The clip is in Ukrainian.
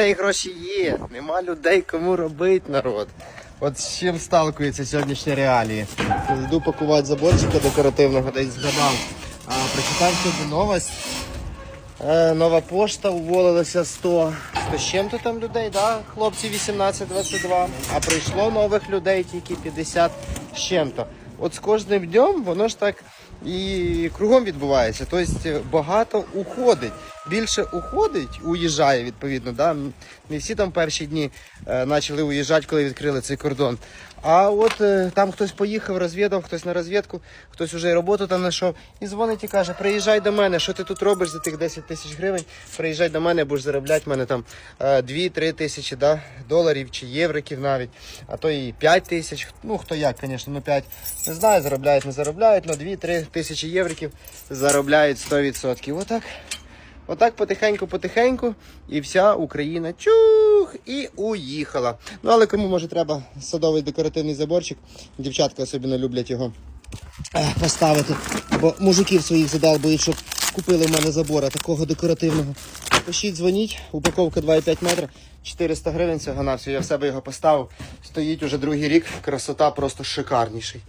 людей гроші є, нема людей, кому робити народ. От з чим сталкуються сьогоднішні реалії. Йду пакувати заборчика декоративного, десь згадав. А, прочитав сьогодні новость. Е, нова пошта уволилася 100, 100 з чим-то там людей, да? хлопці 18-22, а прийшло нових людей тільки 50 з чим-то. От з кожним днем воно ж так і кругом відбувається. Тобто багато уходить. Більше уходить, уїжджає відповідно. Да? Не всі там перші дні е, почали уїжджати, коли відкрили цей кордон. А от е, там хтось поїхав, розвідав, хтось на розвідку, хтось вже й роботу там знайшов і дзвонить і каже: приїжджай до мене, що ти тут робиш за тих 10 тисяч гривень, приїжджай до мене, будеш заробляти в мене там е, 2-3 тисячі да, доларів чи євриків навіть, а то і 5 тисяч. Ну хто як, звісно, ну 5 не знаю, заробляють, не заробляють, але 2-3 тисячі євриків заробляють 100%. Отак. Отак потихеньку-потихеньку, і вся Україна чух і уїхала. Ну але кому може треба садовий декоративний заборчик, дівчатка особливо люблять його е, поставити. Бо мужиків своїх задалбують, щоб купили в мене забора такого декоративного. Пишіть, дзвоніть, упаковка 2,5 метра, 400 гривень цього на всього. Я в себе його поставив. Стоїть уже другий рік, красота просто шикарніший.